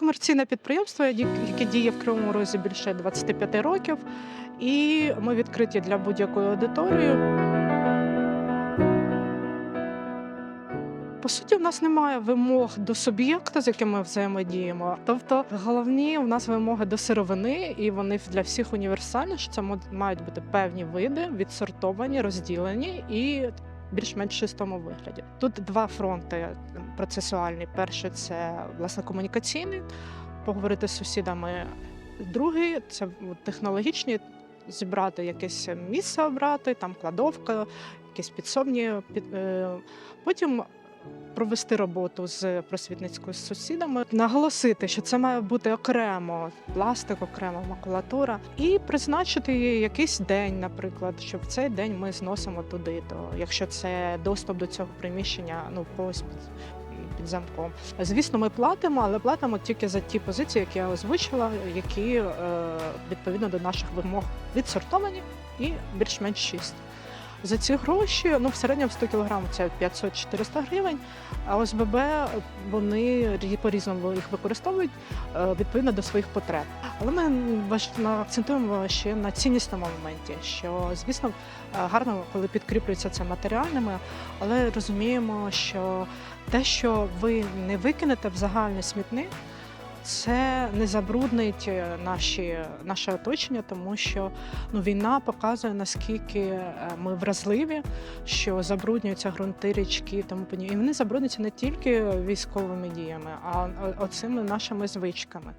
комерційне підприємство, яке діє в Кривому Розі більше 25 років, і ми відкриті для будь-якої аудиторії. По суті, в нас немає вимог до суб'єкта, з яким ми взаємодіємо. Тобто, головні в нас вимоги до сировини, і вони для всіх універсальні. що Це мають бути певні види, відсортовані, розділені і більш-менш чистому вигляді. Тут два фронти процесуальні. Перший це власне комунікаційний, поговорити з сусідами. Другий це технологічні, зібрати якесь місце обрати, там кладовка, якісь підсобні. Під, е, потім провести роботу з просвітницькою сусідами, наголосити, що це має бути окремо пластик, окремо макулатура, і призначити якийсь день, наприклад, щоб в цей день ми зносимо туди. То якщо це доступ до цього приміщення, ну під, під замком. Звісно, ми платимо, але платимо тільки за ті позиції, які я озвучила, які е, відповідно до наших вимог відсортовані і більш-менш чисті. За ці гроші, ну в середньому 100 кг це 500-400 гривень. А ОСББ вони по-різному їх використовують е, відповідно до своїх потреб. Але ми акцентуємо ще на ціннісному моменті, що звісно е, гарно, коли підкріплюється це матеріальними, але розуміємо, що те, що ви не викинете в загальний смітник, це не забруднить е, наші, наше оточення, тому що ну, війна показує, наскільки е, ми вразливі, що забруднюються ґрунти, річки тому. І вони забруднюються не тільки військовими діями, а оцими нашими звичками.